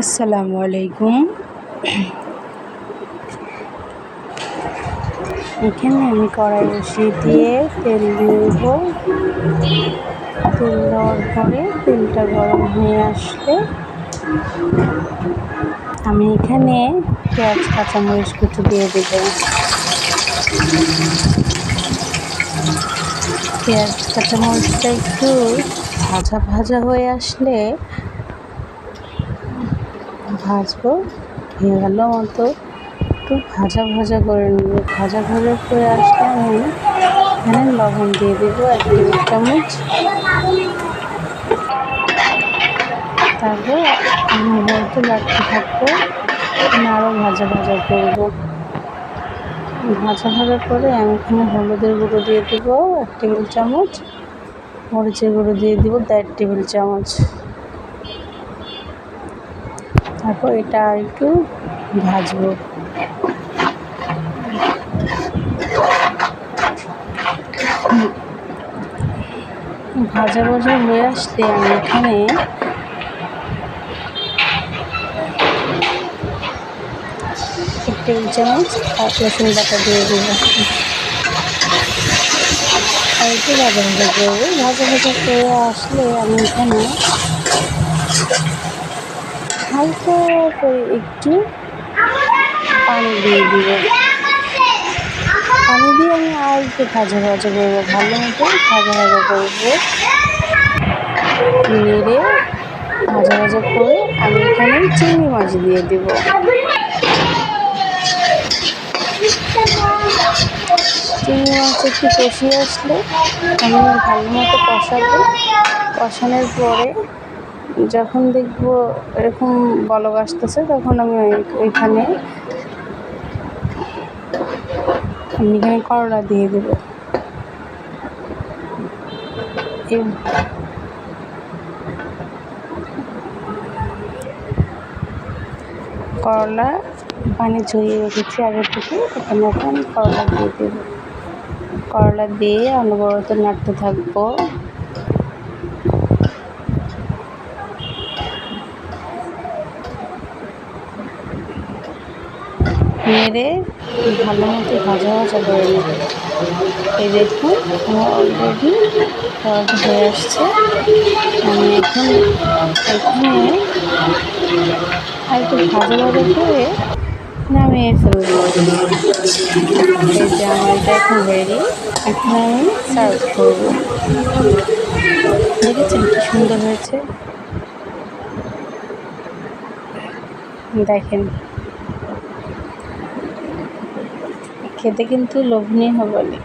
আসসালামু আলাইকুম। এখানে আমি কড়াই বসিয়ে দিয়ে তেল দিয়ে তেল দেওয়ার পরে তেলটা গরম হয়ে আসলে আমি এখানে পেঁয়াজ, কাঁচামরিচ কুচি দিয়ে দেব। পেঁয়াজ, কাঁচামরিচটা একটু ভাজা ভাজা হয়ে আসলে ভাজবো। ভালো মতো একটু ভাজা ভাজা করে নেব। ভাজা ভাজা করে আসলে আমি এখানে লবণ দিয়ে দেবো এক টেবিল চামচ। তারপর আমি বলতে লাগতে থাকব আরও ভাজা ভাজা করব। ভাজা ভাজা করে আমি এখানে হলুদের গুঁড়ো দিয়ে দেবো এক টেবিল চামচ, মরিচের গুঁড়ো দিয়ে দেবো দেড় টেবিল চামচ। তারপর এটা একটু ভাজবো। ভাজা ভাজা হয়ে আসলে আমি এখানে টেবিল চামচ আর রসুন বাটা দিয়ে দেবো। আর একটু ভাজা ভাজা করে আসলে আমি এখানে হালকা করে একটু পানি দিয়ে দিব। পানি দিয়ে আমি আর একটু ভাজা ভাজা করব, ভালো মতো ভাজা ভাজা করব। নেড়ে ভাজা ভাজা করে আমি এখানে চিংড়ি মাছ দিয়ে দেবো। চিংড়ি মাছ একটু কষিয়ে আসলে আমি ভালো মতো কষাবো। কষানোর পরে যখন দেখব এরকম বলক আসতেছে, তখন আমি ওইখানে এখানে করলা দিয়ে দেবো। করলা পানি ঝরিয়ে রেখেছি আগে থেকে, এখানে এখন করলা দিয়ে দেবো। করলা দিয়ে অনবরত নাড়তে থাকব। নেড়ে ভালো মতো ভাজা ভাজা করে নেব এই দেখুন অলরেডি হয়ে আসছে। আমি এখন এখানে একটু ভাজা ভাজা করে নামিয়ে ফেলব। এই যে আমার এটা এখন রেডি এখন আমি সার্ভ করব। দেখেছেন কি সুন্দর হয়েছে? দেখেন। খেতে কিন্তু লোভনীয় অনেক